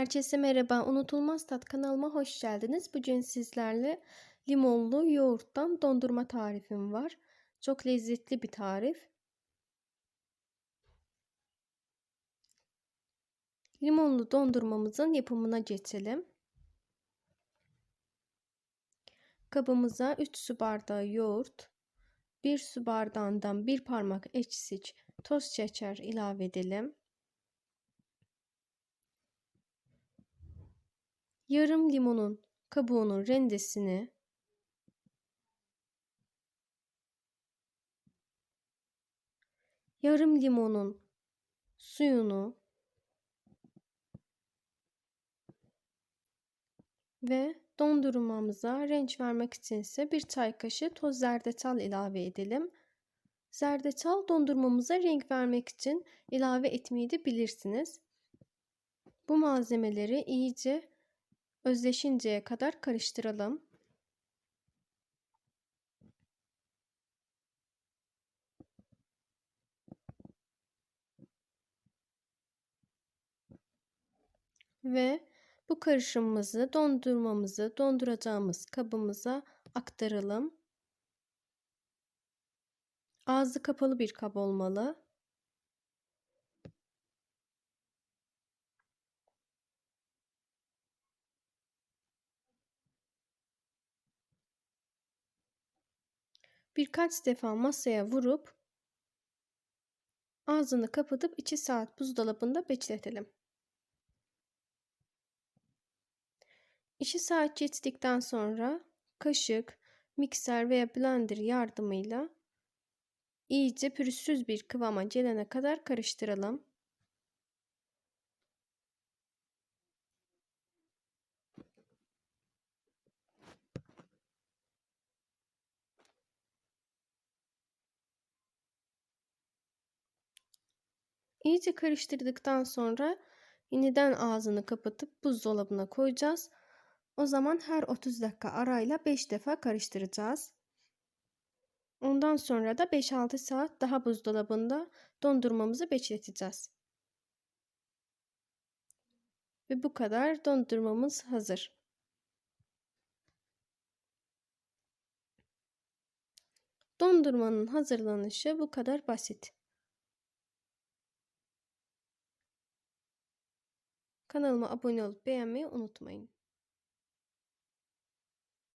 Herkese merhaba. Unutulmaz Tat kanalıma hoş geldiniz. Bugün sizlerle limonlu yoğurttan dondurma tarifim var. Çok lezzetli bir tarif. Limonlu dondurmamızın yapımına geçelim. Kabımıza 3 su bardağı yoğurt, 1 su bardağından 1 parmak eksik toz şeker ilave edelim. Yarım limonun kabuğunun rendesini yarım limonun suyunu ve dondurmamıza renk vermek için ise bir çay kaşığı toz zerdeçal ilave edelim. Zerdeçal dondurmamıza renk vermek için ilave etmeyi de bilirsiniz. Bu malzemeleri iyice özleşinceye kadar karıştıralım. Ve bu karışımımızı dondurmamızı donduracağımız kabımıza aktaralım. Ağzı kapalı bir kap olmalı. Birkaç defa masaya vurup ağzını kapatıp 2 saat buzdolabında bekletelim. 2 saat geçtikten sonra kaşık, mikser veya blender yardımıyla iyice pürüzsüz bir kıvama gelene kadar karıştıralım. İyice karıştırdıktan sonra yeniden ağzını kapatıp buzdolabına koyacağız. O zaman her 30 dakika arayla 5 defa karıştıracağız. Ondan sonra da 5-6 saat daha buzdolabında dondurmamızı bekleteceğiz. Ve bu kadar dondurmamız hazır. Dondurmanın hazırlanışı bu kadar basit. Kanalıma abone olup beğenmeyi unutmayın.